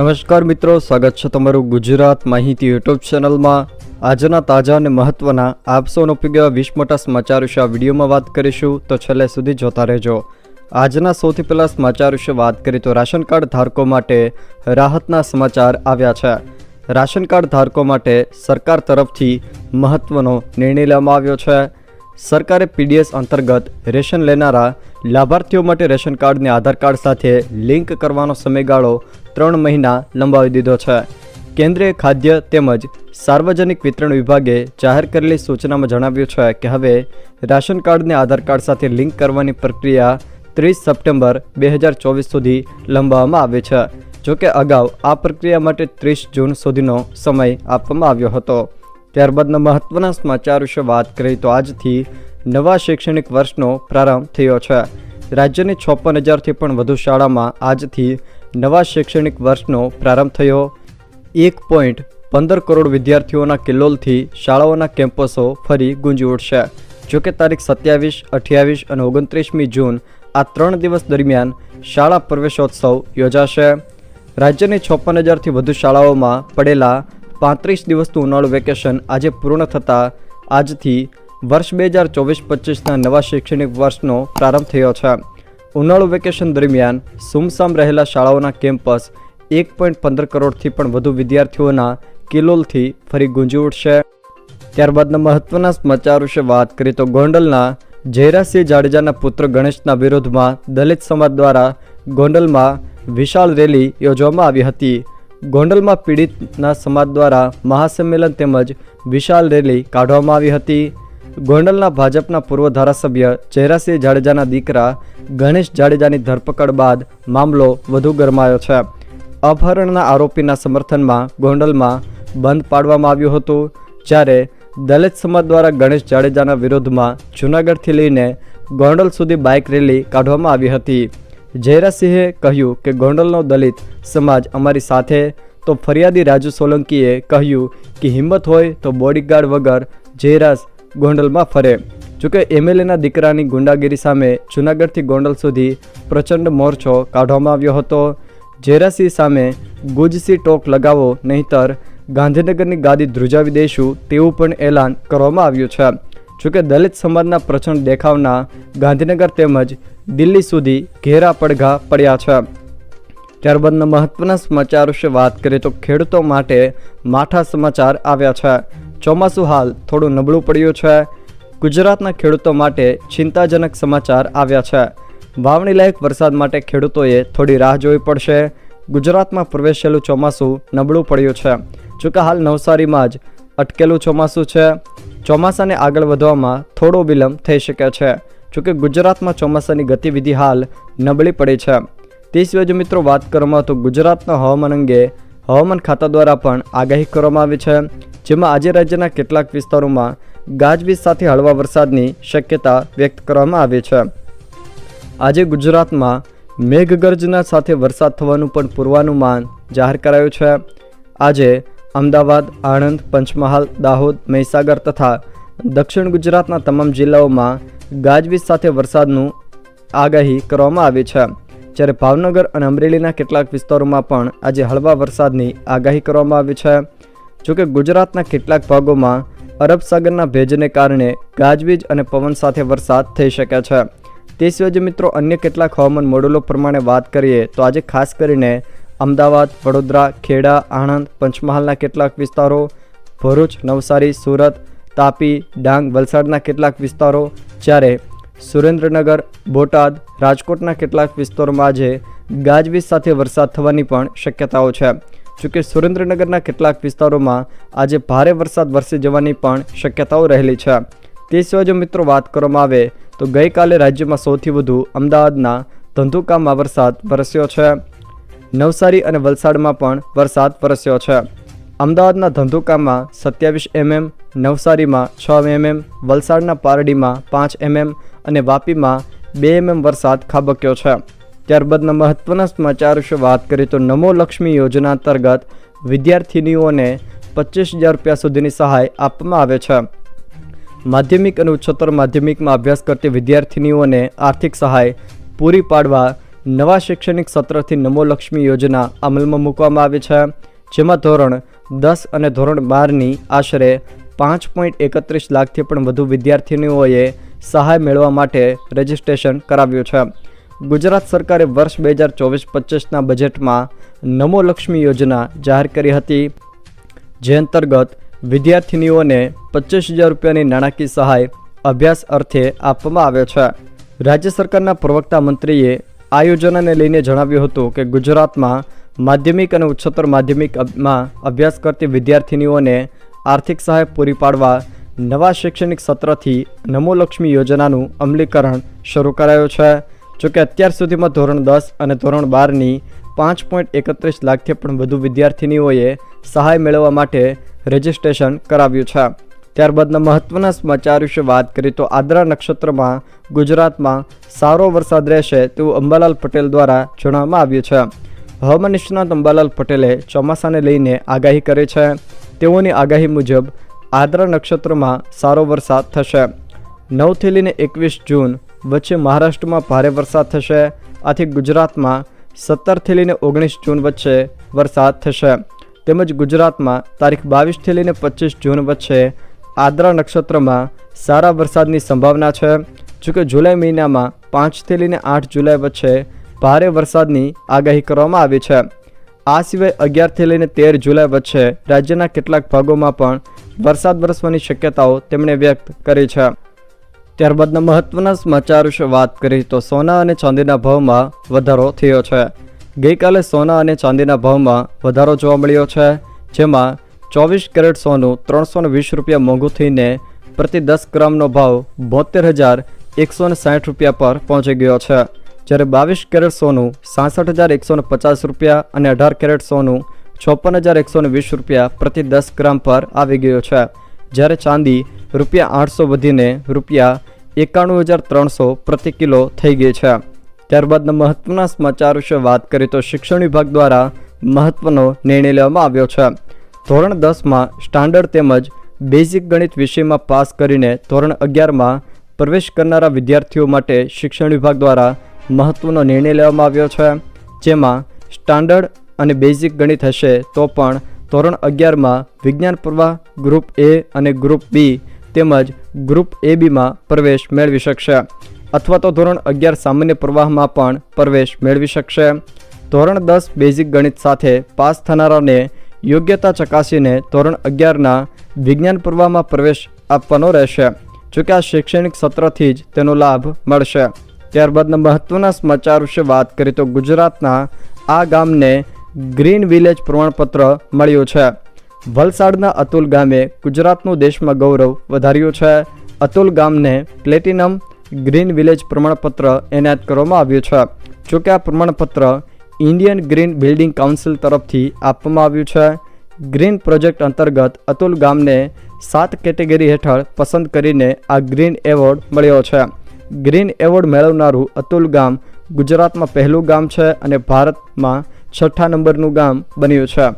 નમસ્કાર મિત્રો, સ્વાગત છે તમારું ગુજરાત માહિતી યુટ્યુબ ચેનલમાં. આજના તાજા અને મહત્વના આપસોનો ઉપયોગ વીસ મોટા સમાચાર વિશે આ વિડીયોમાં વાત કરીશું, તો છેલ્લે સુધી જોતા રહેજો. આજના સૌથી પહેલા સમાચાર વિશે વાત કરીએ તો રાશન કાર્ડ ધારકો માટે રાહતના સમાચાર આવ્યા છે. રાશન કાર્ડ ધારકો માટે સરકાર તરફથી મહત્વનો નિર્ણય લેવામાં આવ્યો છે. સરકારે પીડીએસ અંતર્ગત રેશન લેનારા લાભાર્થીઓ માટે રેશન કાર્ડને આધાર કાર્ડ સાથે લિંક કરવાનો સમયગાળો ત્રણ મહિના લંબાવી દીધો છે. કેન્દ્રીય ખાદ્ય તેમજ સાર્વજનિક વિતરણ વિભાગે જાહેર કરેલી સૂચનામાં જણાવ્યું છે કે હવે રાશન કાર્ડને આધાર કાર્ડ સાથે લિંક કરવાની પ્રક્રિયા ત્રીસ સપ્ટેમ્બર બે હજાર ચોવીસ સુધી લંબાવવામાં આવી છે. જોકે અગાઉ આ પ્રક્રિયા માટે ત્રીસ જૂન સુધીનો સમય આપવામાં આવ્યો હતો. ત્યારબાદના મહત્વના સમાચાર વિશે વાત કરીએ તો આજથી નવા શૈક્ષણિક વર્ષનો પ્રારંભ થયો છે. રાજ્યની છપ્પન હજારથી પણ વધુ શાળામાં આજથી નવા શૈક્ષણિક વર્ષનો પ્રારંભ થયો. એક પોઈન્ટ પંદર કરોડ વિદ્યાર્થીઓના કિલ્લોલથી શાળાઓના કેમ્પસો ફરી ગુંજી ઉઠશે. જોકે તારીખ સત્યાવીસ, અઠ્યાવીસ અને ઓગણત્રીસમી જૂન આ ત્રણ દિવસ દરમિયાન શાળા પ્રવેશોત્સવ યોજાશે. રાજ્યની છપ્પન હજારથી વધુ શાળાઓમાં પડેલા પાંત્રીસ દિવસનું ઉનાળુ વેકેશન આજે પૂર્ણ થતાં આજથી વર્ષ બે હજાર ચોવીસ પચીસના નવા શૈક્ષણિક વર્ષનો પ્રારંભ થયો છે. ઉનાળુ વેકેશન દરમિયાન સુમસામ રહેલા શાળાઓના કેમ્પસ એક પોઈન્ટ પંદર કરોડથી પણ વધુ વિદ્યાર્થીઓના કિલોલથી ફરી ગુંજી ઉઠશે. ત્યારબાદના મહત્વના સમાચાર વિશે વાત કરીએ તો ગોંડલના જયરાસિંહ જાડેજાના પુત્ર ગણેશના વિરોધમાં દલિત સમાજ દ્વારા ગોંડલમાં વિશાળ રેલી યોજવામાં આવી હતી. ગોંડલમાં પીડિતના સમાજ દ્વારા મહાસંમેલન તેમજ વિશાળ રેલી કાઢવામાં આવી હતી. ગોંડલના ભાજપના પૂર્વ ધારાસભ્ય ચહેરાસિંહ જાડેજાના દીકરા ગણેશ જાડેજાની ધરપકડ બાદ મામલો વધુ ગરમાયો છે. અપહરણના આરોપીના સમર્થનમાં ગોંડલમાં બંધ પાડવામાં આવ્યું હતું, જ્યારે દલિત સમાજ દ્વારા ગણેશ જાડેજાના વિરોધમાં જૂનાગઢથી લઈને ગોંડલ સુધી બાઇક રેલી કાઢવામાં આવી હતી. જયરાસિંહે કહ્યું કે ગોંડલનો દલિત સમાજ અમારી સાથે, તો ફરિયાદી રાજુ સોલંકીએ કહ્યું કે હિંમત હોય તો બોડીગાર્ડ વગર જયરાસ ગોંડલમાં ફરે. જોકે એમએલએના દીકરાની ગુંડાગીરી સામે જૂનાગઢથી ગોંડલ સુધી પ્રચંડ મોરચો કાઢવામાં આવ્યો હતો. જયરાસિંહ સામે ગુજસી ટોક લગાવો, નહીંતર ગાંધીનગરની ગાદી ધ્રુજાવી દઈશું તેવું પણ એલાન કરવામાં આવ્યું છે. જોકે દલિત સમાજના પ્રચંડ દેખાવના ગાંધીનગર તેમજ દિલ્હી સુધી ઘેરા પડઘા પડ્યા છે. ત્યારબાદના મહત્વના સમાચાર વિશે વાત કરીએ તો ખેડૂતો માટે માઠા સમાચાર આવ્યા છે. ચોમાસું હાલ થોડું નબળું પડ્યું છે. ગુજરાતના ખેડૂતો માટે ચિંતાજનક સમાચાર આવ્યા છે. વાવણી લાયક વરસાદ માટે ખેડૂતોએ થોડી રાહ જોવી પડશે. ગુજરાતમાં પ્રવેશેલું ચોમાસું નબળું પડ્યું છે. જોકે હાલ નવસારીમાં જ અટકેલું ચોમાસું છે. ચોમાસાને આગળ વધવામાં થોડો વિલંબ થઈ શકે છે. જોકે ગુજરાતમાં ચોમાસાની ગતિવિધિ હાલ નબળી પડી છે. તે સિવાય મિત્રો વાત કરવામાં તો ગુજરાતના હવામાન અંગે હવામાન ખાતા દ્વારા પણ આગાહી કરવામાં આવી છે. જેમાં આજે રાજ્યના કેટલાક વિસ્તારોમાં ગાજવીજ સાથે હળવા વરસાદની શક્યતા વ્યક્ત કરવામાં આવી છે. આજે ગુજરાતમાં મેઘગર્જના સાથે વરસાદ થવાનું પણ પૂર્વાનુમાન જાહેર કરાયું છે. આજે અમદાવાદ, આણંદ, પંચમહાલ, દાહોદ, મહીસાગર તથા દક્ષિણ ગુજરાતના તમામ જિલ્લાઓમાં ગાજવીજ સાથે વરસાદનું આગાહી કરવામાં આવી છે. જ્યારે ભાવનગર અને અમરેલીના કેટલાક વિસ્તારોમાં પણ આજે હળવા વરસાદની આગાહી કરવામાં આવી છે. જોકે ગુજરાતના કેટલાક ભાગોમાં અરબ સાગરના ભેજને કારણે ગાજવીજ અને પવન સાથે વરસાદ થઈ શકે છે. તે સિવાય મિત્રો અન્ય કેટલાક હવામાન મોડેલો પ્રમાણે વાત કરીએ તો આજે ખાસ કરીને અમદાવાદ, વડોદરા, ખેડા, આણંદ, પંચમહાલના કેટલાક વિસ્તારો, ભરૂચ, નવસારી, સુરત, તાપી, ડાંગ, વલસાડના કેટલાક વિસ્તારો. જ્યારે સુરેન્દ્રનગર, બોટાદ, રાજકોટના કેટલાક વિસ્તારોમાં આજે ગાજવીજ સાથે વરસાદ થવાની પણ શક્યતાઓ છે. જોકે સુરેન્દ્રનગરના કેટલાક વિસ્તારોમાં આજે ભારે વરસાદ વરસી જવાની પણ શક્યતાઓ રહેલી છે. તે સિવાય જો મિત્રો વાત કરવામાં આવે, તો ગઈકાલે રાજ્યમાં સૌથી વધુ અમદાવાદના ધંધુકામાં વરસાદ વરસ્યો છે. નવસારી અને વલસાડમાં પણ વરસાદ વરસ્યો છે. અમદાવાદના ધંધુકામાં સત્યાવીસ એમએમ, નવસારીમાં છ એમએમ, વલસાડના પારડીમાં પાંચ એમએમ અને વાપીમાં બે એમએમ વરસાદ ખાબક્યો છે. ત્યારબાદના મહત્વના સમાચાર વિશે વાત કરીએ તો નમો લક્ષ્મી યોજના અંતર્ગત વિદ્યાર્થિનીઓને પચીસ હજાર રૂપિયા સુધીની સહાય આપવામાં આવે છે. માધ્યમિક અને ઉચ્ચતર માધ્યમિકમાં અભ્યાસ કરતી વિદ્યાર્થિનીઓને આર્થિક સહાય પૂરી પાડવા નવા શૈક્ષણિક સત્રથી નમો લક્ષ્મી યોજના અમલમાં મૂકવામાં આવી છે, જેમાં ધોરણ દસ અને ધોરણ બારની આશરે પાંચ પોઈન્ટ એકત્રીસ લાખથી પણ વધુ વિદ્યાર્થીનીઓએ સહાય મેળવવા માટે રજિસ્ટ્રેશન કરાવ્યું છે. ગુજરાત સરકારે વર્ષ બે હજાર ચોવીસ પચીસના બજેટમાં નમો લક્ષ્મી યોજના જાહેર કરી હતી, જે અંતર્ગત વિદ્યાર્થીનીઓને પચીસ હજાર રૂપિયાની નાણાકીય સહાય અભ્યાસ અર્થે આપવામાં આવે છે. રાજ્ય સરકારના પ્રવક્તા મંત્રીએ આ યોજનાને લઈને જણાવ્યું હતું કે ગુજરાતમાં માધ્યમિક અને ઉચ્ચતર માધ્યમિકમાં અભ્યાસ કરતી વિદ્યાર્થિનીઓને આર્થિક સહાય પૂરી પાડવા નવા શૈક્ષણિક સત્રથી નમોલક્ષ્મી યોજનાનું અમલીકરણ શરૂ કરાયું છે. જોકે અત્યાર સુધીમાં ધોરણ દસ અને ધોરણ બારની પાંચ પોઈન્ટ એકત્રીસ લાખથી પણ વધુ વિદ્યાર્થિનીઓએ સહાય મેળવવા માટે રજિસ્ટ્રેશન કરાવ્યું છે. ત્યારબાદના મહત્વના સમાચાર વિશે વાત કરીએ તો આદ્રા નક્ષત્રમાં ગુજરાતમાં સારો વરસાદ રહેશે તેવું અંબાલાલ પટેલ દ્વારા જણાવવામાં આવ્યું છે. હવામાન નિષ્ણાત અંબાલાલ પટેલે ચોમાસાને લઈને આગાહી કરી છે. તેઓની આગાહી મુજબ આદ્રા નક્ષત્રમાં સારો વરસાદ થશે. નવથી લઈને એકવીસ જૂન વચ્ચે મહારાષ્ટ્રમાં ભારે વરસાદ થશે. આથી ગુજરાતમાં સત્તરથી લઈને ઓગણીસ જૂન વચ્ચે વરસાદ થશે. તેમજ ગુજરાતમાં તારીખ બાવીસથી લઈને પચીસ જૂન વચ્ચે આદ્રા નક્ષત્રમાં સારા વરસાદની સંભાવના છે. જોકે જુલાઈ મહિનામાં પાંચથી લઈને આઠ જુલાઈ વચ્ચે ભારે વરસાદની આગાહી કરવામાં આવી છે. આ સિવાય અગિયારથી લઈને તેર જુલાઈ વચ્ચે રાજ્યના કેટલાક ભાગોમાં પણ વરસાદ વરસવાની શક્યતાઓ તેમણે વ્યક્ત કરી છે. ત્યારબાદના મહત્વના સમાચાર વિશે વાત કરી તો સોના અને ચાંદીના ભાવમાં વધારો થયો છે. ગઈકાલે સોના અને ચાંદીના ભાવમાં વધારો જોવા મળ્યો છે, જેમાં ચોવીસ કેરેટ સોનું ત્રણસો વીસ રૂપિયા મોંઘું થઈને પ્રતિ દસ ગ્રામનો ભાવ બોતેર હજાર એકસો ને સાઠ રૂપિયા પર પહોંચી ગયો છે. જ્યારે બાવીસ કેરેટ સોનું સાસઠ હજાર એકસો ને પચાસ રૂપિયા અને અઢાર કેરેટ સોનું ચોપન હજાર એકસો વીસ રૂપિયા પ્રતિ દસ ગ્રામ પર આવી ગયો છે. જ્યારે ચાંદી રૂપિયા આઠસો વધીને રૂપિયા એકાણું હજાર ત્રણસો પ્રતિ કિલો થઈ ગઈ છે. ત્યારબાદના મહત્વના સમાચાર વિશે વાત કરીએ તો શિક્ષણ વિભાગ દ્વારા મહત્વનો નિર્ણય લેવામાં આવ્યો છે. ધોરણ દસમાં સ્ટાન્ડર્ડ તેમજ બેઝિક ગણિત વિષયમાં પાસ કરીને ધોરણ અગિયારમાં પ્રવેશ કરનારા વિદ્યાર્થીઓ માટે શિક્ષણ વિભાગ દ્વારા મહત્ત્વનો નિર્ણય લેવામાં આવ્યો છે. જેમાં સ્ટાન્ડર્ડ અને બેઝિક ગણિત હશે તો પણ ધોરણ અગિયારમાં વિજ્ઞાન પ્રવાહ, ગ્રુપ એ અને ગ્રુપ બી તેમજ ગ્રુપ એ બીમાં પ્રવેશ મેળવી શકશે. અથવા તો ધોરણ અગિયાર સામાન્ય પ્રવાહમાં પણ પ્રવેશ મેળવી શકશે. ધોરણ દસ બેઝિક ગણિત સાથે પાસ થનારાને યોગ્યતા ચકાસીને ધોરણ અગિયારના વિજ્ઞાન પ્રવાહમાં પ્રવેશ આપવાનો રહેશે. જોકે આ શૈક્ષણિક સત્રથી જ તેનો લાભ મળશે. ત્યારબાદના મહત્વના સમાચાર વિશે વાત કરીએ તો ગુજરાતના આ ગામને ગ્રીન વિલેજ પ્રમાણપત્ર મળ્યું છે. વલસાડના અતુલ ગામે ગુજરાતનું દેશમાં ગૌરવ વધાર્યું છે. અતુલ ગામને પ્લેટિનમ ગ્રીન વિલેજ પ્રમાણપત્ર એનાયત કરવામાં આવ્યું છે. જોકે આ પ્રમાણપત્ર ઇન્ડિયન ગ્રીન બિલ્ડિંગ કાઉન્સિલ તરફથી આપવામાં આવ્યું છે. ગ્રીન પ્રોજેક્ટ અંતર્ગત અતુલ ગામને સાત કેટેગરી હેઠળ પસંદ કરીને આ ગ્રીન એવોર્ડ મળ્યો છે. ગ્રીન એવોર્ડ મેળવનારું અતુલ ગામ ગુજરાતમાં પહેલું ગામ છે અને ભારતમાં છઠ્ઠા નંબરનું ગામ બન્યું છે.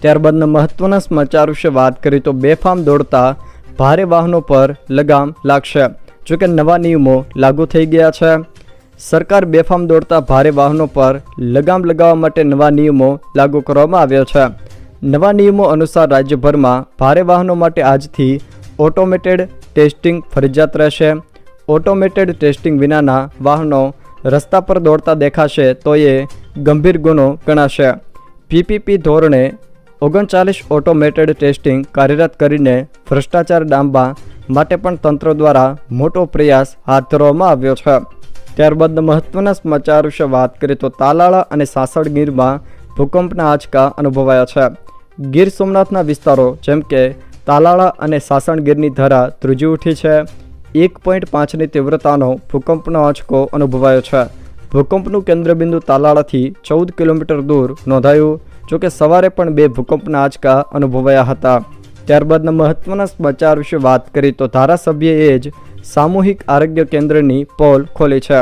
ત્યારબાદના મહત્વના સમાચાર વિશે વાત કરીએ તો બેફામ દોડતા ભારે વાહનો પર લગામ લાગશે. જોકે નવા નિયમો લાગુ થઈ ગયા છે. સરકાર બેફામ દોડતા ભારે વાહનો પર લગામ લગાવવા માટે નવા નિયમો લાગુ કરવામાં આવ્યા છે. નવા નિયમો અનુસાર રાજ્યભરમાં ભારે વાહનો માટે આજથી ઓટોમેટેડ ટેસ્ટિંગ ફરજિયાત રહેશે. ઓટોમેટેડ ટેસ્ટિંગ વિનાના વાહનો રસ્તા પર દોડતા દેખાશે તો એ ગંભીર ગુનો ગણાશે. પીપીપી ધોરણે ઓગણચાલીસ ઓટોમેટેડ ટેસ્ટિંગ કાર્યરત કરીને ભ્રષ્ટાચાર ડામવા માટે પણ તંત્ર દ્વારા મોટો પ્રયાસ હાથ ધરવામાં આવ્યો છે. ત્યારબાદ મહત્વના સમાચાર વિશે વાત કરીએ તો તાલાળા અને સાસણ ગીરમાં ભૂકંપના આંચકા અનુભવાયા છે. ગીર સોમનાથના વિસ્તારો, જેમ કે તાલાળા અને સાસણગીરની ધરા ધ્રુજી ઉઠી છે. એક પોઈન્ટ પાંચની તીવ્રતાનો ભૂકંપનો આંચકો અનુભવાયો છે. ભૂકંપનું કેન્દ્રબિંદુ તાલાળાથી ચૌદ કિલોમીટર દૂર નોંધાયું જોકે સવારે પણ બે ભૂકંપના આંચકા અનુભવાયા હતા. ત્યારબાદના મહત્વના સમાચાર વિશે વાત કરી તો ધારાસભ્યએ જ સામૂહિક આરોગ્ય કેન્દ્રની પોલ ખોલી છે.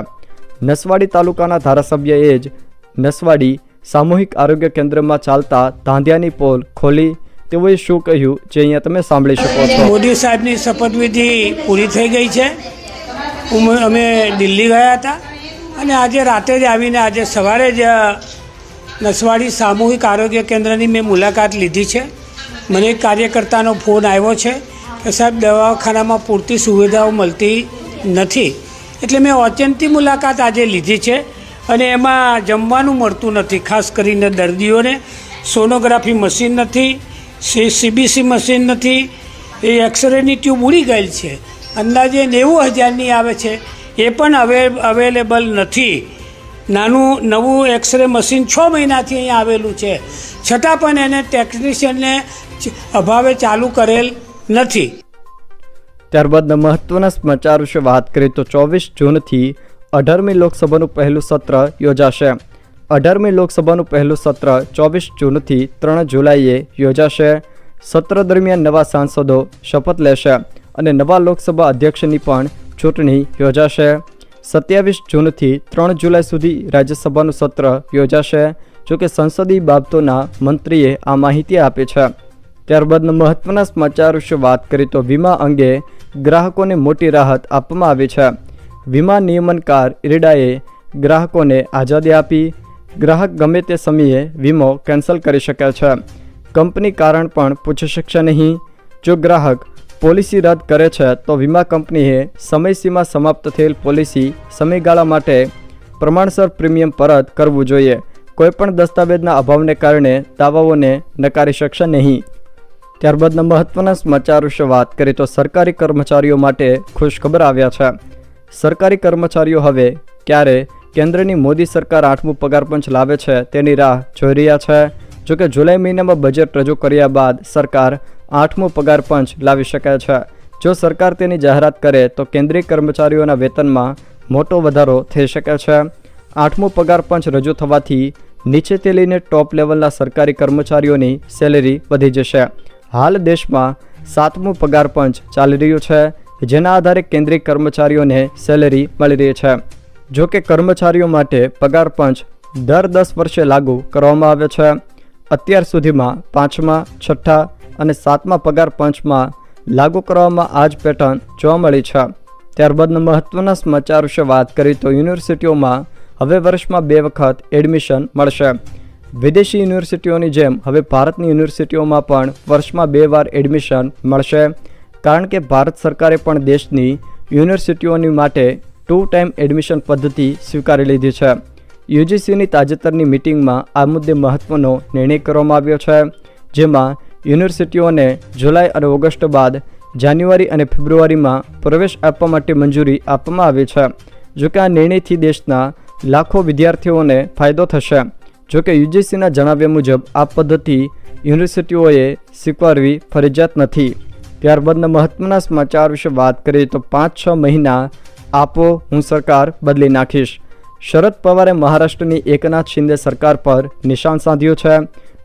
નસવાડી તાલુકાના ધારાસભ્યએ જ નસવાડી સામૂહિક આરોગ્ય કેન્દ્રમાં ચાલતા ધાંધિયાની પોલ ખોલી. તેઓએ શું કહ્યું જે અહીંયા તમે સાંભળી શકો છો? મોદી સાહેબની શપથવિધિ પૂરી થઈ ગઈ છે. અમે દિલ્હી ગયા હતા અને આજે રાતે જ આવીને આજે સવારે જ નસવાડી સામૂહિક આરોગ્ય કેન્દ્રની મેં મુલાકાત લીધી છે. મને એક કાર્યકર્તાનો ફોન આવ્યો છે. સાહેબ, દવાખાનામાં પૂરતી સુવિધાઓ મળતી નથી. એટલે મેં ઓચંતી મુલાકાત આજે લીધી છે અને એમાં જમવાનું મળતું નથી, ખાસ કરીને દર્દીઓને. સોનોગ્રાફી મશીન નથી સીબીસી મશીન નથી, એ એક્સરેની ટ્યુબ ઉડી ગયેલ છે. અંદાજે નેવું હજારની આવે છે. એ પણ હવે અવેલેબલ નથી. નાનું, નવું એક્સરે મશીન છ મહિનાથી અહીંયા આવેલું છે. છતાં પણ એને ટેકનિશિયનને અભાવે ચાલુ કરેલ નથી. ત્યારબાદના મહત્વના સમાચાર વિશે વાત કરીએ તો ચોવીસ જૂનથી અઢારમી લોકસભાનું પહેલું સત્ર યોજાશે. અઢારમી લોકસભાનું પહેલું સત્ર ચોવીસ જૂનથી ત્રણ જુલાઈએ યોજાશે. સત્ર દરમિયાન નવા સાંસદો શપથ લેશે અને નવા લોકસભા અધ્યક્ષની પણ ચૂંટણી યોજાશે. સત્યાવીસ જૂનથી ત્રણ જુલાઈ સુધી રાજ્યસભાનું સત્ર યોજાશે, જોકે સંસદીય બાબતોના મંત્રીએ આ માહિતી આપી છે. ત્યારબાદના મહત્વના સમાચાર વિશે વાત કરીએ તો વીમા અંગે ગ્રાહકોને મોટી રાહત આપવામાં આવી છે. વીમા નિયમનકાર ઇરડાએ ગ્રાહકોને આઝાદી આપી. ગ્રાહક ગમે તે સમયે વીમો કેન્સલ કરી શકે છે. કંપની કારણ પણ પૂછી શકશે નહીં. જો ગ્રાહક પોલિસી રદ કરે છે તો વીમા કંપનીએ સમયસીમા સમાપ્ત થયેલ પોલિસી સમયગાળા માટે પ્રમાણસર પ્રીમિયમ પરત કરવું જોઈએ. કોઈપણ દસ્તાવેજના અભાવને કારણે દાવાઓને નકારી શકશે નહીં. ત્યારબાદના મહત્વના સમાચાર વિશે વાત કરીએ તો સરકારી કર્મચારીઓ માટે ખુશખબર આવ્યા છે. સરકારી કર્મચારીઓ હવે ક્યારે કેન્દ્રની મોદી સરકાર આઠમું પગાર પંચ લાવે છે તેની રાહ જોઈ રહ્યા છે. જોકે જુલાઈ મહિનામાં બજેટ રજૂ કર્યા બાદ સરકાર આઠમું પગાર પંચ લાવી શકે છે. જો સરકાર તેની જાહેરાત કરે તો કેન્દ્રીય કર્મચારીઓના વેતનમાં મોટો વધારો થઈ શકે છે. આઠમું પગાર પંચ રજૂ થવાથી નીચેથી લઈને ટોપ લેવલના સરકારી કર્મચારીઓની સેલેરી વધી જશે. હાલ દેશમાં સાતમું પગાર પંચ ચાલી રહ્યું છે, જેના આધારે કેન્દ્રીય કર્મચારીઓને સેલેરી મળી રહી છે. જો કે કર્મચારીઓ માટે પગાર પંચ દર દસ વર્ષે લાગુ કરવામાં આવે છે. અત્યાર સુધીમાં પાંચમા, છઠ્ઠા અને સાતમા પગાર પંચમાં લાગુ કરવામાં આ જ પેટર્ન જોવા મળી છે. ત્યારબાદના મહત્વના સમાચાર વિશે વાત કરીએ તો યુનિવર્સિટીઓમાં હવે વર્ષમાં બે વખત એડમિશન મળશે. વિદેશી યુનિવર્સિટીઓની જેમ હવે ભારતની યુનિવર્સિટીઓમાં પણ વર્ષમાં બે વાર એડમિશન મળશે. કારણ કે ભારત સરકારે પણ દેશની યુનિવર્સિટીઓની માટે ટુ ટાઈમ એડમિશન પદ્ધતિ સ્વીકારી લીધી છે. યુજીસીની તાજેતરની મિટિંગમાં આ મુદ્દે મહત્વનો નિર્ણય કરવામાં આવ્યો છે, જેમાં યુનિવર્સિટીઓને જુલાઈ અને ઓગસ્ટ બાદ જાન્યુઆરી અને ફેબ્રુઆરીમાં પ્રવેશ આપવા માટે મંજૂરી આપવામાં આવી છે, જોકે આ નિર્ણયથી દેશના લાખો વિદ્યાર્થીઓને ફાયદો થશે. જોકે યુજીસીના જણાવ્યા મુજબ, આ પદ્ધતિ યુનિવર્સિટીઓએ સ્વીકારવી ફરજિયાત નથી. ત્યારબાદના મહત્વના સમાચાર વિશે વાત કરીએ તો પાંચ છ મહિના આપો હું સરકાર બદલી નાખીશ. શરદ પવારે મહારાષ્ટ્રની એકનાથ શિંદે સરકાર પર નિશાન સાધ્યું છે.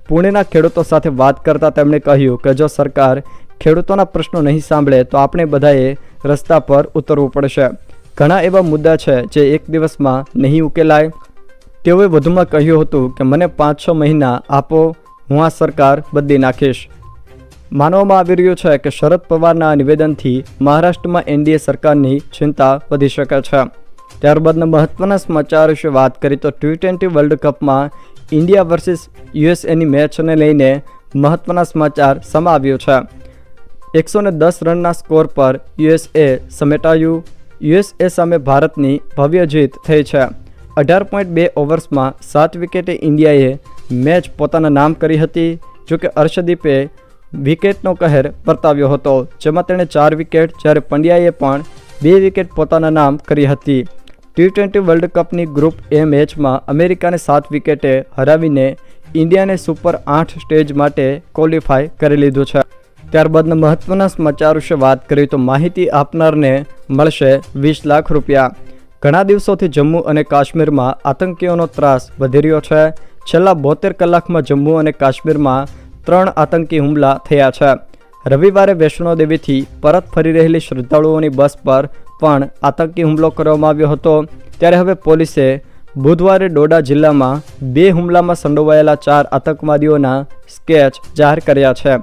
પુણેના ખેડૂતો સાથે વાત કરતા તેમણે કહ્યું કે જો સરકાર ખેડૂતોના પ્રશ્નો નહીં સાંભળે, તો આપણે બધાએ રસ્તા પર ઉતરવું પડશે. ઘણા એવા મુદ્દા છે જે એક દિવસમાં નહીં ઉકેલાય. તેઓએ વધુમાં કહ્યું હતું કે, મને પાંચ છ મહિના આપો, હું આ સરકાર બદલી નાખીશ. માનવામાં આવી રહ્યું છે કે, શરદ પવારના નિવેદનથી મહારાષ્ટ્રમાં એનડીએ સરકારની ચિંતા વધી શકે છે. ત્યારબાદના મહત્વના સમાચાર વિશે વાત કરીએ તો ટી ટ્વેન્ટી વર્લ્ડ કપમાં ઇન્ડિયા વર્સિસ યુએસએની મેચને લઈને મહત્વના સમાચાર સમાવ્યો છે. એકસો ને દસ રનના સ્કોર પર યુએસએ સમેટાયું. યુએસએ સામે ભારતની ભવ્ય જીત થઈ છે. અઢાર પોઈન્ટ બે ઓવર્સમાં સાત વિકેટે ઇન્ડિયાએ મેચ પોતાના નામ કરી હતી જોકે અર્શદીપે વિકેટનો કહેર પરતાવ્યો હતો, જેમાં તેણે ચાર વિકેટ જ્યારે પંડ્યાએ પણ બે વિકેટ પોતાના નામ કરી હતી. ટી ટ્વેન્ટી વર્લ્ડ કપની ગ્રુપ એ મેચમાં અમેરિકાને સાત વિકેટે હરાવીને ઇન્ડિયાને સુપર આઠ સ્ટેજ માટે ક્વોલિફાય કરી લીધું છે. ત્યારબાદના મહત્વના સમાચાર વિશે વાત કરીએ તો માહિતી આપનારને મળશે વીસ લાખ રૂપિયા. ઘણા દિવસોથી જમ્મુ અને કાશ્મીરમાં આતંકીઓનો ત્રાસ વધી રહ્યો છે. છેલ્લા બોતેર કલાકમાં જમ્મુ અને કાશ્મીરમાં ત્રણ આતંકી હુમલા થયા છે. રવિવારે વૈષ્ણોદેવીથી પરત ફરી રહેલી શ્રદ્ધાળુઓની બસ પર પણ આતંકી હુમલો કરવામાં આવ્યો હતો. ત્યારે હવે પોલીસે બુધવારે ડોડા જિલ્લામાં બે હુમલામાં સંડોવાયેલા ચાર આતંકવાદીઓના સ્કેચ જાહેર કર્યા છે.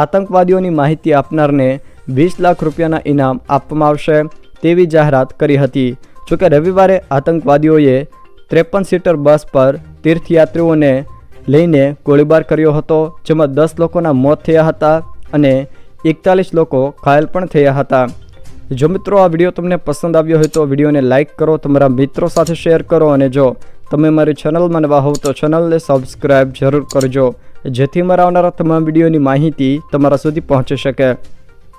આતંકવાદીઓની માહિતી આપનારને વીસ લાખ રૂપિયાના ઇનામ આપવામાં આવશે તેવી જાહેરાત કરી હતી. જોકે રવિવારે આતંકવાદીઓએ ત્રેપન સીટર બસ પર તીર્થયાત્રીઓને લઈને ગોળીબાર કર્યો હતો, જેમાં દસ લોકોના મોત થયા હતા અને એકતાલીસ લોકો ઘાયલ પણ થયા હતા. જો મિત્રો આ વીડિયો તમને પસંદ આવ્યો હોય તો વિડીયોને લાઇક કરો, તમારા મિત્રો સાથે શેર કરો અને જો તમે મારી ચેનલમાં નવા હોવ તો ચેનલને સબસ્ક્રાઈબ જરૂર કરજો, જેથી મારા આવનારા તમામ વિડીયોની માહિતી તમારા સુધી પહોંચી શકે.